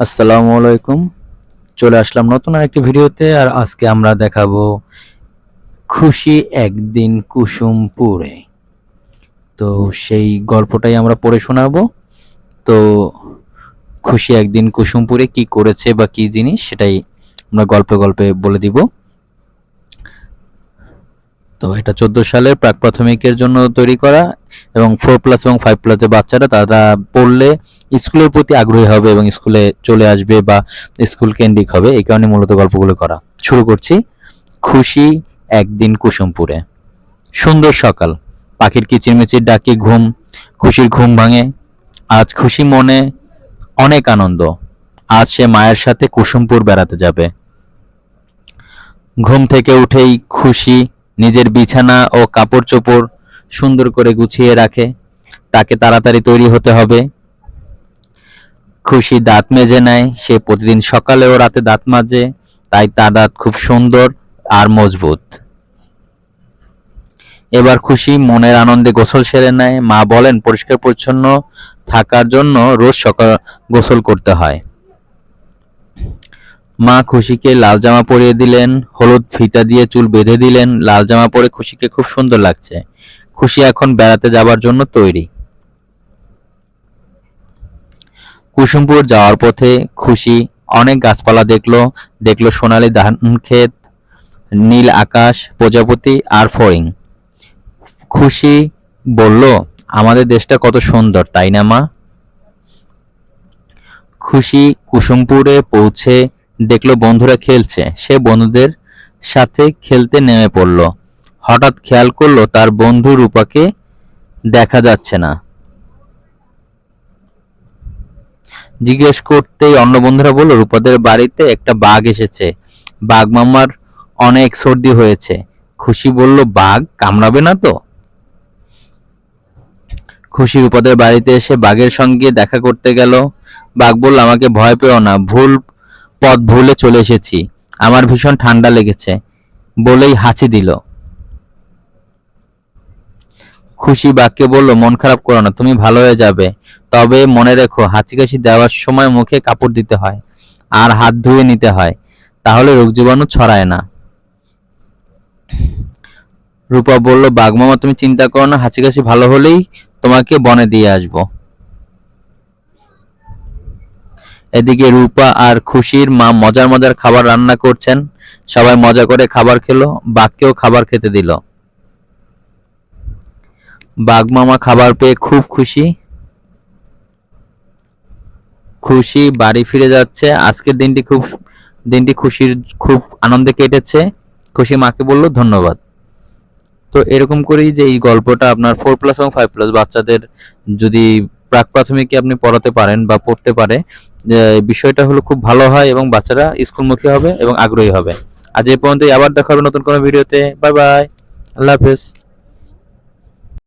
আসসালামু আলাইকুম। চলে আসলাম নতুন আরেকটি ভিডিওতে আর আজকে আমরা দেখাবো খুশি একদিন কুসুমপুরে। তো সেই গল্পটাই আমরা পড়ে শোনাবো। তো খুশি একদিন কুসুমপুরে কি করেছে বা কি জিনিস সেটাই আমরা গল্পে গল্পে বলে দিব। তো এটা চোদ্দ সালের প্রাক প্রাথমিকের জন্য তৈরি করা এবং ফোর প্লাস এবং ফাইভ প্লাস যে বাচ্চারা তারা পড়লে স্কুলের প্রতি আগ্রহী হবে এবং স্কুলে চলে আসবে বা স্কুল কেন্দ্রিক হবে। এই কারণে মূলত গল্পগুলো করা। শুরু করছি খুশি একদিন কুসুমপুরে। সুন্দর সকাল। পাখির কিচিরমিচির ডাকে ঘুম, খুশির ঘুম ভাঙে। আজ খুশি মনে অনেক আনন্দ। আজ সে মায়ের সাথে কুসুমপুর বেড়াতে যাবে। ঘুম থেকে উঠেই খুশি নিজের বিছানা ও কাপড় চোপড় সুন্দর করে গুছিয়ে রাখে। তাকে তাড়াতাড়ি তৈরি হতে হবে। খুশি দাঁত মেজে নেয়। সে প্রতিদিন সকালে ও রাতে দাঁত মাজে। তাই তার দাঁত খুব সুন্দর আর মজবুত। এবার খুশি মনের আনন্দে গোসল সেরে নেয়। মা বলেন পরিষ্কার পরিচ্ছন্ন থাকার জন্য রোজ সকাল গোসল করতে হয়। মা খুশিকে লাল জামা পরিয়ে দিলেন, হলুদ ফিতা দিয়ে চুল বেঁধে দিলেন, লাল জামা পরে খুশিকে খুব সুন্দর লাগছে। খুশি এখন বেড়াতে যাবার জন্য তৈরি। কুসুমপুর যাওয়ার পথে খুশি অনেক গাছপালা দেখল দেখল সোনালী ধান ক্ষেত, নীল আকাশ, প্রজাপতি আর ফড়িং। খুশি বলল, আমাদের দেশটা কত সুন্দর, তাই না মা? খুশি কুসুমপুরে পৌঁছে দেখল বন্ধুরা খেলছে। সে বন্ধুদের সাথে খেলতে নেমে পড়ল। হঠাৎ খেয়াল করল তার বন্ধু রূপাকে দেখা যাচ্ছে না। জিজ্ঞেস করতেই অন্য বন্ধুরা বলল, রূপাদের বাড়িতে একটা বাঘ এসেছে। বাঘ মামার অনেক সর্দি হয়েছে। খুশি বলল, বাঘ? কামড়াবে না তো? খুশি রূপাদের বাড়িতে এসে বাঘের সঙ্গে দেখা করতে গেল। বাঘ বলল, আমাকে ভয় পেও না। ভুল পথ ভুলে চলে এসেছি। আমার ভীষণ ঠান্ডা লেগেছে, বলেই হাঁচি দিল। খুশি বাক্যে বলল, মন খারাপ করো না, তুমি ভালো হয়ে যাবে। তবে মনে রেখো, হাঁচি কাশি দেওয়ার সময় মুখে কাপড় দিতে হয় আর হাত ধুয়ে নিতে হয়, তাহলে রোগ জীবাণু ছড়ায় না। রূপা বলল, বাঘমামা, তুমি চিন্তা করো না, হাঁচি কাশি ভালো হলেই তোমাকে বনে দিয়ে আসব। এদিকে রূপা আর খুশির মা মজার মজার খাবার রান্না করছেন। সবাই মজা করে খাবার খেলো, বাঘকেও খাবার খেতে দিল। বাঘ মামা খাবার পেয়ে খুব খুশি। খুশি বাড়ি ফিরে যাচ্ছে। আজকের দিনটি খুব, দিনটি খুশির, খুব আনন্দে কেটেছে। খুশি মাকে বলল, ধন্যবাদ। তো এরকম করেই যে এই গল্পটা আপনার ফোর প্লাস এবং ফাইভ প্লাস বাচ্চাদের যদি প্রাক প্রাথমিকে আপনি পড়াতে পারেন বা পড়তে পারে বিষয়টা হলো খুব ভালো হয় এবং বাচ্চারা স্কুলমুখী হবে এবং আগ্রহী হবে। আজ এই পর্যন্তই, আবার দেখা হবে নতুন কোনো ভিডিওতে। বাই বাই আল্লাহ হাফেজ।